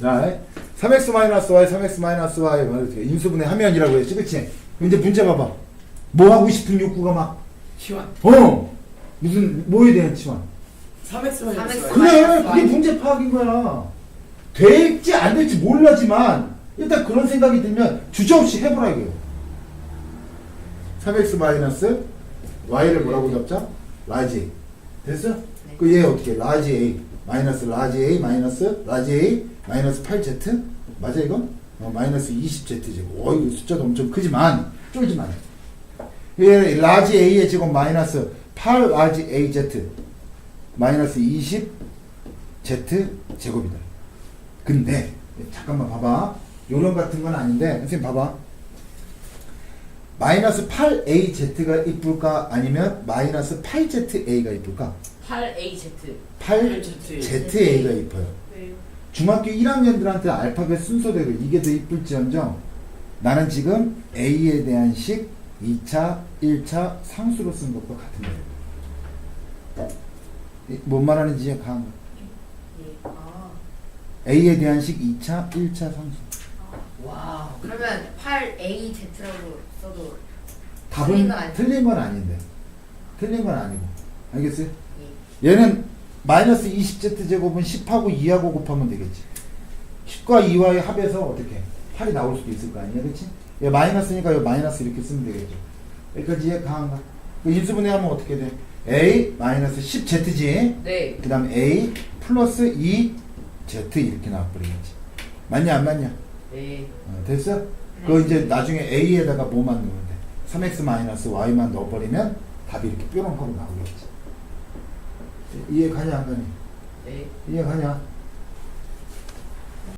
자, 3x 마이너스 y, 3x 마이너스 y 뭐 이렇게 인수분해 하면이라고 했지, 그치? 그럼 이제 문제 봐봐. 뭐 하고 싶은 욕구가 막, 시원. 어! 무슨, 뭐에 대한 치환? 3x 마이너스 3x. y. 그래, 마이너스 그게. 문제 파악인 거야. 될지 안 될지 몰라지만, 일단 그런 생각이 들면 주저없이 해보라 이거예요. 3x 마이너스 y를 뭐라고 잡자? 라지 A. 됐어? 네. 그얘 어떻게? 라지 A 마이너스 라지 A 마이너스 라지 A 마이너스 8z 맞아 이거? 어, 마이너스 20z 제곱. 어 이거 숫자도 엄청 크지만 쫄지 마. 얘 라지 A의 제곱 마이너스 8 라지 AZ 마이너스 20 z 제곱이다. 근데 잠깐만 봐봐. 요런 같은 건 아닌데 선생님 봐봐. 마이너스 8AZ가 이쁠까 아니면 마이너스 8ZA가 이쁠까? 8AZ 8ZA가 이뻐요. 왜요? 중학교 1학년들한테 알파벳 순서대로 이게 더 이쁠지언정 나는 지금 A에 대한 식 2차, 1차 상수로 쓴 것과 같은 거예요. 이- 뭔 말하는지 이해 가? 예. 아. A에 대한 식 2차, 1차 상수. 와우. 그러면 8AZ라고 써도 답은? 틀린 건 아닌데. 틀린 건 아니고. 알겠어요? 예. 얘는 마이너스 20z 제곱은 10하고 2하고 곱하면 되겠지. 10과 2와의 합에서 어떻게 8이 나올 수도 있을 거 아니야, 그렇지? 얘 마이너스니까 얘 마이너스 이렇게 쓰면 되겠죠. 여기까지 이해 가한가? 그 인수분해하면 어떻게 돼? a 마이너스 10z지. 네. 그다음 a 플러스 2z 이렇게 나와버리겠지. 맞냐 안 맞냐? 네. 어, 됐어? 그거 이제 나중에 a에다가 뭐만 넣으면 돼? 3x 마이너스 y만 넣어버리면 답이 이렇게 뾰롱하고 나오겠지. 이해 가냐 안 가냐? 네. 이해 가냐?